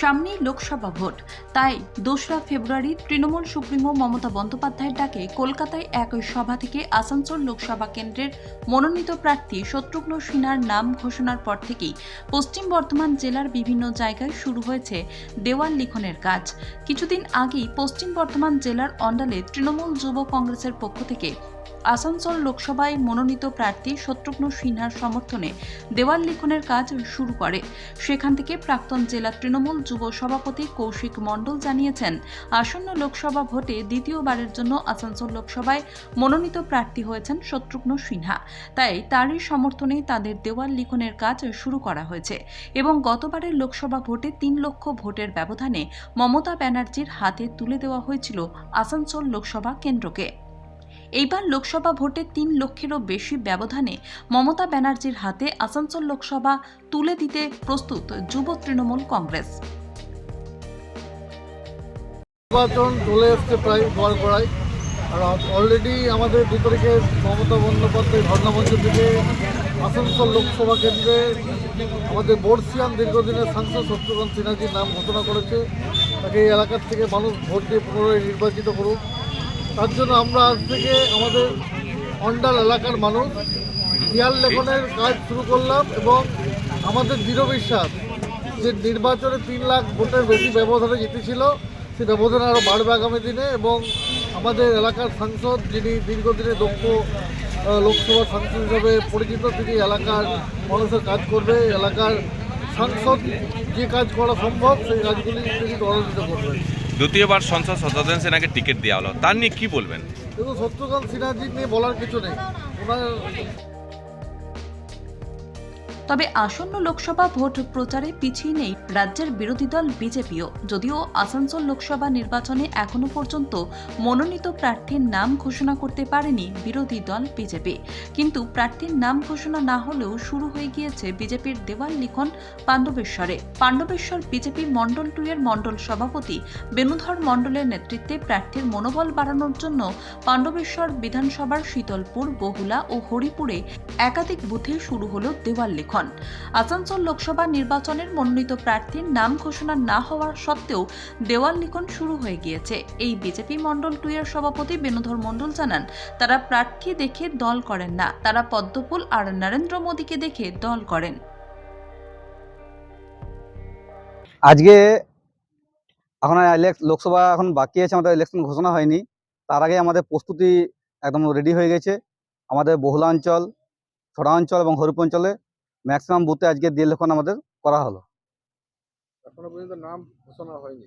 সামনেই লোকসভা ভোট। তাই দোসরা ফেব্রুয়ারি তৃণমূল সুপ্রিমো মমতা বন্দ্যোপাধ্যায়ের ডাকে কলকাতায় এক সভা থেকে আসানসোল লোকসভা কেন্দ্রের মনোনীত প্রার্থী শত্রুঘ্ন সিনহার নাম ঘোষণার পর থেকেই পশ্চিম বর্ধমান জেলার বিভিন্ন জায়গায় শুরু হয়েছে দেওয়াল লিখনের কাজ। কিছুদিন আগেই পশ্চিম বর্ধমান জেলার অন্ডালে তৃণমূল যুব কংগ্রেসের পক্ষ থেকে আসানসোল লোকসভায় মনোনীত প্রার্থী শত্রুঘ্ন সিনহার সমর্থনে দেওয়াল লিখনের কাজ শুরু করে। সেখান থেকে প্রাক্তন জেলা তৃণমূল যুব সভাপতি কৌশিক মণ্ডল জানিয়েছেন, আসন্ন লোকসভা ভোটে দ্বিতীয়বারের জন্য আসানসোল লোকসভায় মনোনীত প্রার্থী হয়েছেন শত্রুঘ্ন সিনহা। তাই তারই সমর্থনে তাদের দেওয়াল লিখনের কাজ শুরু করা হয়েছে এবং গতবারের লোকসভা ভোটে তিন লক্ষ ভোটের ব্যবধানে মমতা ব্যানার্জির হাতে তুলে দেওয়া হয়েছিল আসানসোল লোকসভা কেন্দ্রকে। এইবার লোকসভা ভোটে তিন লক্ষেরও বেশি ব্যবধানে মমতা ব্যানার্জির হাতে আসানসোল লোকসভা তুলে দিতে প্রস্তুত যুব তৃণমূল কংগ্রেস। নির্বাচন চলে এসছে প্রায় করায় আর অলরেডি আমাদের দু তারিখে মমতা বন্দ্যোপাধ্যায় ধর্ণামঞ্চ থেকে আসানসোল লোকসভা কেন্দ্রে আমাদের বর্ষিয়ান দীর্ঘদিনের সাংসদ শত্রুঘ্ন সিনহাজির নাম ঘোষণা করেছে। তাকে এই এলাকার থেকে মানুষ ভোট দিয়ে পুনরায় নির্বাচিত করুক। তার জন্য আমরা আজ থেকে আমাদের অন্ডাল এলাকার মানুষ দেয়াল লেখনের কাজ শুরু করলাম এবং আমাদের দৃঢ় বিশ্বাস যে নির্বাচনে তিন লাখ ভোটের বেশি ব্যবধানে জিতেছিল, সে ব্যবধান আরও বাড়বে আগামী দিনে এবং আমাদের এলাকার সাংসদ যিনি দীর্ঘদিনে দক্ষ লোকসভা সাংসদ হিসাবে পরিচিত, তিনি এলাকার মানুষের কাজ করবে। এলাকার সাংসদ যে কাজ করা সম্ভব, সেই কাজগুলি তিনি ত্বরান্বিত করবেন। দ্বিতীয়বার সংসদ সদস্য সেনাকে টিকিট দেওয়া হলো। তার নিয়ে কি বলবেন? শত্রুঘ্ন সিনহাজি নিয়ে বলার কিছু নেই। ওনার তবে আসন্ন লোকসভা ভোট প্রচারে পিছিয়ে নেই রাজ্যের বিরোধী দল বিজেপিও। যদিও আসানসোল লোকসভা নির্বাচনে এখনও পর্যন্ত মনোনীত প্রার্থীর নাম ঘোষণা করতে পারেনি বিরোধী দল বিজেপি। কিন্তু প্রার্থীর নাম ঘোষণা না হলেও শুরু হয়ে গিয়েছে বিজেপির দেওয়াল লিখন পাণ্ডবেশ্বরে। পাণ্ডবেশ্বর বিজেপি মণ্ডল টু এর মণ্ডল সভাপতি বেণুধর মণ্ডলের নেতৃত্বে প্রার্থীর মনোবল বাড়ানোর জন্য পাণ্ডবেশ্বর বিধানসভার শীতলপুর বহুলা ও হরিপুরে একাধিক বুথে শুরু হল দেওয়াল লিখন। আসানসোল লোকসভা নির্বাচনের মনোনীত প্রার্থীর নাম ঘোষণা না হওয়ার সত্ত্বেও দেওয়াল লিখন শুরু হয়ে গিয়েছে। এই বিজেপি মণ্ডল টু এর সভাপতি বেণুধর মণ্ডল জানান, তারা প্রার্থী দেখে দল করেন না, তারা পদ্মফুল আর নরেন্দ্র মোদীকে দেখে দল করেন। আজকে এখন লোকসভা এখন বাকি আছে, আমাদের ইলেকশন ঘোষণা হয়নি। তার আগে আমাদের প্রস্তুতি একদম রেডি হয়ে গেছে। আমাদের বহুলাঞ্চল ছড়াঞ্চল এবং হরিপ অঞ্চলে ম্যাক্সিমাম বুথে আজকে দিয়ে লেখন আমাদের করা হলো। এখনও পর্যন্ত নাম ঘোষণা হয়নি।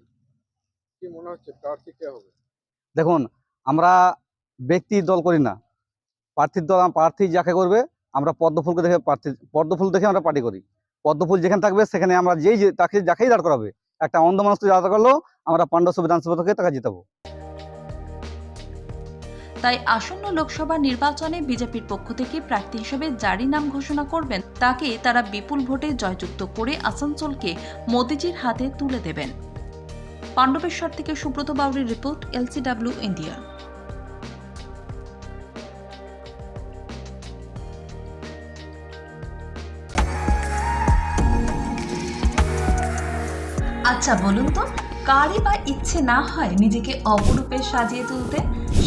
কি মনে হচ্ছে প্রার্থী কে হবে? দেখুন আমরা ব্যক্তি দল করি না। প্রার্থীর দল প্রার্থী যাকে করবে আমরা পদ্মফুলকে দেখে প্রার্থী পদ্মফুল দেখে আমরা পার্টি করি। পদ্মফুল যেখানে থাকবে সেখানে আমরা যেই যে- তাকে যাকেই দাঁড় করাবে একটা অন্ধ মানুষকে দাঁড় করলেও আমরা পাণ্ডব বিধানসভা থেকে তাকে জিতাবো। তাই আসন্ন লোকসভা নির্বাচনে বিজেপির পক্ষ থেকে প্রার্থী হিসেবে যারই নাম ঘোষণা করবেন, তাকে তারা বিপুল ভোটে জয়যুক্ত করে আসানসোলকে মোদিজির হাতে তুলে দেবেন। পাণ্ডবেশ্বর থেকে সুব্রত বাউরির রিপোর্ট, এলসিডব্লিউ ইন্ডিয়া। আচ্ছা বলুন তো, কারই বা ইচ্ছে না হয় নিজেকে অপরূপে সাজিয়ে তুলতে?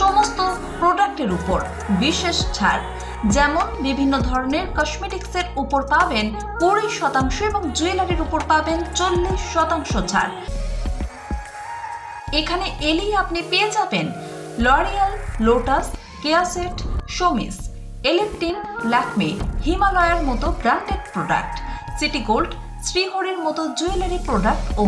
সমস্ত প্রোডাক্টের উপর বিশেষ ছাড়। যেমন বিভিন্ন ধরনের কসমেটিক্সের উপর পাবেন কুড়ি শতাংশ এবং জুয়েলারির উপর পাবেন চল্লিশ শতাংশ ছাড়। এখানে এলেই আপনি পেয়ে যাবেন লরিয়াল লোটাস কেয়াসেট শোমিস এলেপটিন ল্যাকমে হিমালয়ার মতো ব্র্যান্ডেড প্রোডাক্ট সিটি গোল্ড শ্রীহরির মতো জুয়েলারি প্রোডাক্ট ও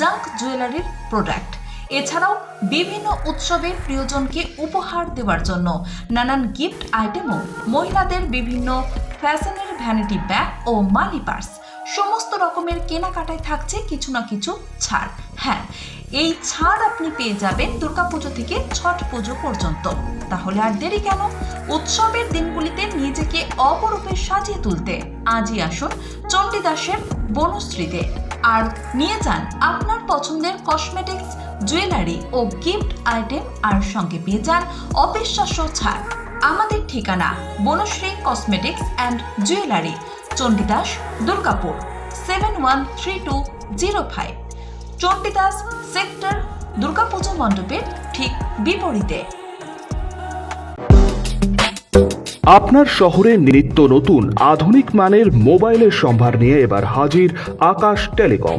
জাঙ্ক জুয়েলারির প্রোডাক্ট এছাড়াও বিভিন্ন উৎসবের প্রিয়জনকে উপহার দেওয়ার জন্য নানান গিফট আইটেমও মহিলাদের বিভিন্ন ফ্যাশনের ভ্যানিটি ব্যাগ ও মানি পার্স সমস্ত রকমের কেনাকাটায় থাকছে কিছু না কিছু ছাড়। হ্যাঁ এই ছাড় আপনি পেয়ে যাবেন দুর্গাপুজো থেকে ছট পুজো পর্যন্ত। তাহলে আর দেরি কেন? উৎসবের দিনগুলিতে নিজেকে অপরূপে সাজিয়ে তুলতে আজই আসুন চণ্ডীদাসের বনশ্রীতে। আর নিয়ে যান আপনার পছন্দের কসমেটিক্স জুয়েলারি ও গিফট আইটেম আর সঙ্গে পেয়ে যান অবিশ্বাস্য ছাড়। আমাদের ঠিকানা Banashree cosmetics and jewellery, Chandidas, Durgapur seven one three two zero five Chandidas sector, Durga Puja মণ্ডপের ঠিক বিপরীতে। আপনার শহরে নিত্য নতুন আধুনিক মানের মোবাইলের সম্ভার নিয়ে এবার হাজির আকাশ টেলিকম।